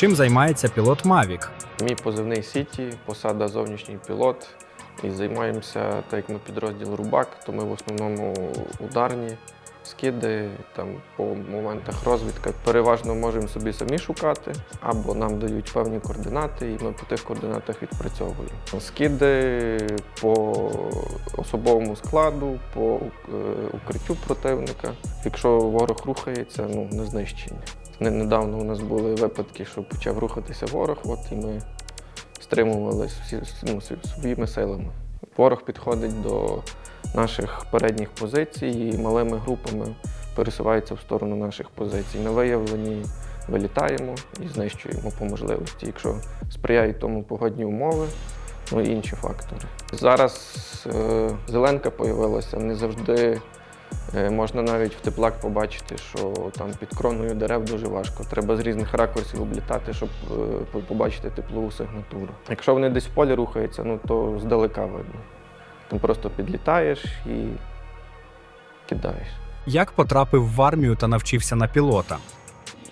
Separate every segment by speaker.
Speaker 1: Чим займається пілот Мавік?
Speaker 2: Мій позивний Сіті, посада зовнішній пілот. І займаємося, так як ми підрозділ Рубак, то ми в основному ударні скиди, там по моментах розвідка. Переважно можемо собі самі шукати, або нам дають певні координати, і ми по тих координатах відпрацьовуємо. Скиди по особовому складу, по е, укриттю противника. Якщо ворог рухається, ну на знищення. Не- Недавно у нас були випадки, що почав рухатися ворог, от і ми стримувалися ну, своїми силами. Ворог підходить до наших передніх позицій і малими групами пересувається в сторону наших позицій. На виявленні вилітаємо і знищуємо по можливості, якщо сприяють тому погодні умови, ну і інші фактори. Зараз е, зеленка появилася, не завжди можна навіть в теплак побачити, що там під кроною дерев дуже важко. Треба з різних ракурсів облітати, щоб е, побачити теплову сигнатуру. Якщо вони десь в полі рухаються, ну то здалека видно. Там просто підлітаєш і кидаєш.
Speaker 1: Як потрапив в армію та навчився на пілота?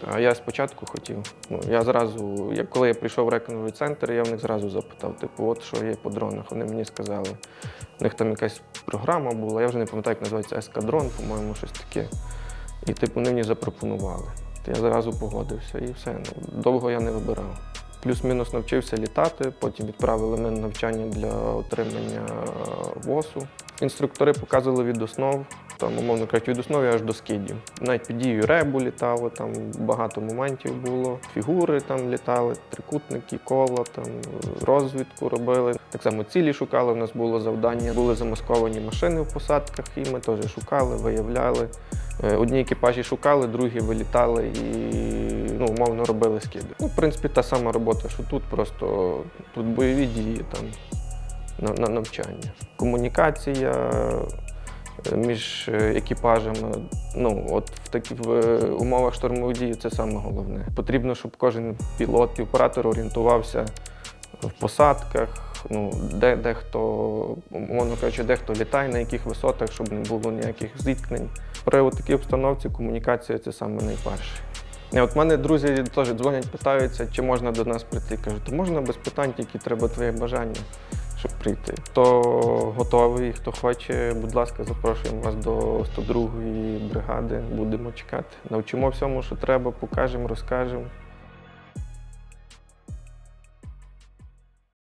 Speaker 2: А я спочатку хотів. Ну, я зразу, як коли я прийшов в реконовий центр, я в них зразу запитав, типу, от що є по дронах. Вони мені сказали. У них там якась програма була, я вже не пам'ятаю, як називається ескадрон, по-моєму, щось таке. І типу вони мені запропонували. Я зразу погодився і все. Ну, довго я не вибирав. Плюс-мінус навчився літати, потім відправили мене на навчання для отримання ВОСу. Інструктори показували від основ, там, умовно кажучи, від основи аж до скидів. Навіть під дією ребу літало, там багато моментів було. Фігури там літали, трикутники, кола, там розвідку робили. Так само цілі шукали. У нас було завдання. Були замасковані машини в посадках, і ми теж шукали, виявляли. Е, Одні екіпажі шукали, другі вилітали і ну, умовно робили скиди. Ну, в принципі, та сама робота, що тут, просто тут бойові дії там на, на навчання. Комунікація між е, екіпажами. Ну, от в таких е, умовах штурмових дій це саме головне. Потрібно, щоб кожен пілот і оператор орієнтувався в посадках, ну, де, де хто, умовно кажучи, де хто літає, на яких висотах, щоб не було ніяких зіткнень. При такій обстановці комунікація це саме найперше. І от мене друзі теж дзвонять, питаються, чи можна до нас прийти. Кажу, то можна без питань, тільки треба твоє бажання, щоб прийти. Хто готовий, хто хоче, будь ласка, запрошуємо вас до 102-ї бригади. Будемо чекати. Навчимо всьому, що треба, покажемо, розкажемо.